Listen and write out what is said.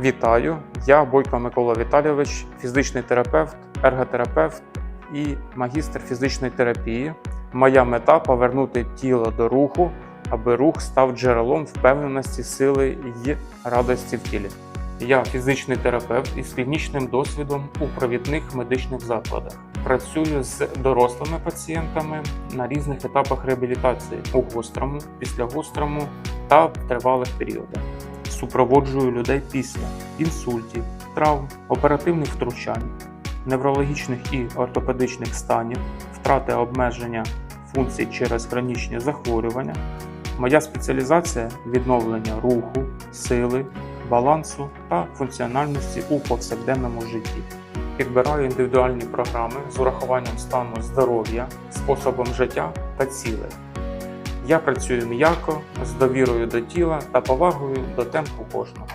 Вітаю! Я Бойко Микола Віталійович, фізичний терапевт, ерготерапевт і магістр фізичної терапії. Моя мета повернути тіло до руху, аби рух став джерелом впевненості, сили і радості в тілі. Я фізичний терапевт із клінічним досвідом у провідних медичних закладах. Працюю з дорослими пацієнтами на різних етапах реабілітації у гострому, післягострому та тривалих періодах. Супроводжую людей після інсультів, травм, оперативних втручань, неврологічних і ортопедичних станів, втрати обмеження функцій через хронічні захворювання. Моя спеціалізація відновлення руху, сили, балансу та функціональності у повсякденному житті. Підбираю індивідуальні програми з урахуванням стану здоров'я, способом життя та цілей. Я працюю м'яко, з довірою до тіла та повагою до темпу кожного.